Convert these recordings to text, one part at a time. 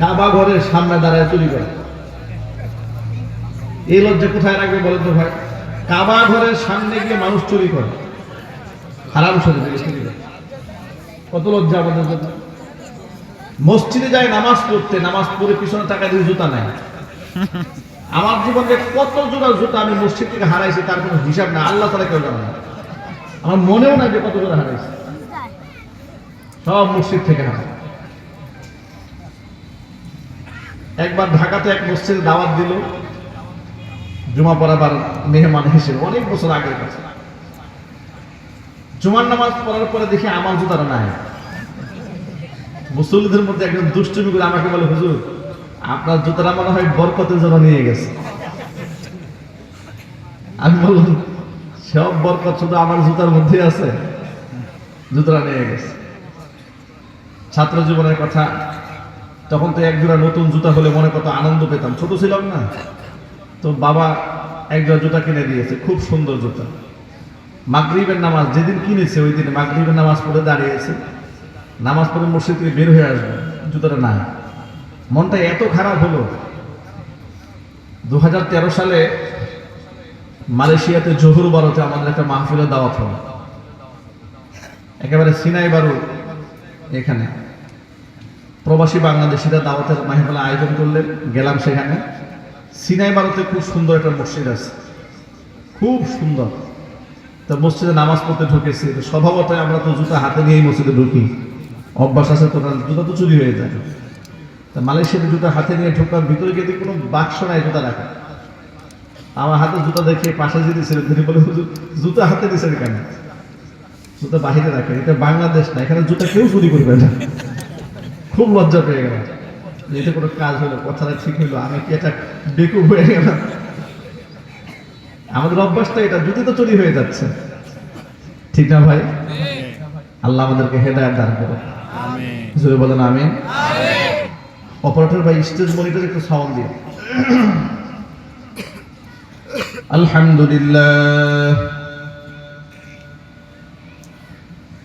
কাবা ঘরের সামনে দাঁড়ায় চুরি করে। এই লজ্জা কোথায় রাখবে বলেন তো ভাই? কাবা ঘরের সামনে গিয়ে মানুষ চুরি করে। হারাম শরীর চুরি করে কত লজ্জা আমাদের জন্য? মসজিদে যায় নামাজ পড়তে, নামাজ পড়ে পিছনে টাকা দিয়ে জুতা নেয়। আমার জীবনে কত জোড়া জুতা আমি মসজিদ থেকে হারাইছি, তার কোনো হিসাব না আল্লাহ তারা কেউ জানে আমার মনেও না যে কত জোড়া হারাইছি। সব মসজিদ থেকে হারাই একবার ঢাকাতে এক মসজিদে দাওয়াত দিল। জুমা পড়াবার মেহমান হিসেবে, অনেক বছর আগের কাছে জুমার নামাজ পড়ার পরে দেখি আমার জুতারা নাই। মুসল্লিদের মধ্যে একজন দুষ্টুমি করে আমাকে বলে, হুজুর, আপনার জুতারা মনে হয় বরকতের জন্য নিয়ে গেছে। আমি বললাম, সব বরকত শুধু আমার জুতার মধ্যে আছে। জুতারা নিয়ে গেছে। ছাত্র জীবনের কথা তখন তো একজোড়া নতুন জুতা হলে মনে কত আনন্দ পেতাম। ছোট ছিলাম না। তো বাবা একজোড়া জুতা কিনে দিয়েছে, খুব সুন্দর জুতা। মাগরিবের নামাজ, যেদিন কিনেছে ওই দিন মাগরিবের নামাজ পড়ে দাঁড়িয়েছে। নামাজ পড়ে মসজিদ থেকে বের হয়ে আসবে, জুতাটা নাই। মনটা এত খারাপ হলো। দু হাজার তেরো সালে মালয়েশিয়াতে জহুর বারোতে আমাদের একটা মাহফিলের দাওয়াত হলো। একেবারে সিনাই বারু এখানে। প্রবাসী বাংলাদেশিরা দাওয়াতের মাহফিল আয়োজন করলেন গেলাম সেখানে। সিনাই বারুতে খুব সুন্দর একটা মসজিদ আছে। খুব সুন্দর। তো মসজিদে নামাজ পড়তে ঢুকেছি তো স্বভাবতই আমরা তো জুতা হাতে নিয়েই মসজিদে ঢুকি। অভ্যাস আছে তো জুতা তো চুরি হয়ে যায়। তা মালয়েশিয়াতে জুতা হাতে নিয়ে ঢোকার ভিতরে গিয়ে কোনো বাক্স নাই জুতা রাখা। আমার হাতে জুতা দেখে পাশে যে দিয়েছিল তিনি বলে "হুজুর, জুতা হাতে দিয়েছেন কেন? জুতা বাহিরে রাখে এটা বাংলাদেশ না এখানে জুতা কেউ চুরি করবে না। খুব লজ্জা পেয়ে গেলাম। এটা কোনো কাজ হলো কথাটা ঠিক হইল আমি কি এটা বেকুব হয়ে গেলাম? আমাদের অভ্যাসটা এটা জুতি তো চুরি হয়ে যাচ্ছে। ঠিক না ভাই? আল্লাহ আমাদেরকে হেদায়ত দান করো জোরে বলেন আমি অপারেটর ভাই স্টেজ মনিটর একটু সাউন্ড দিয়ে আলহামদুলিল্লাহ।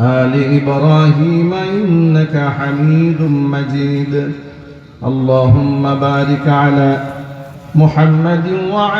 آل إبراهيم إنك حميد مجيد. اللهم بارك على محمد وعلى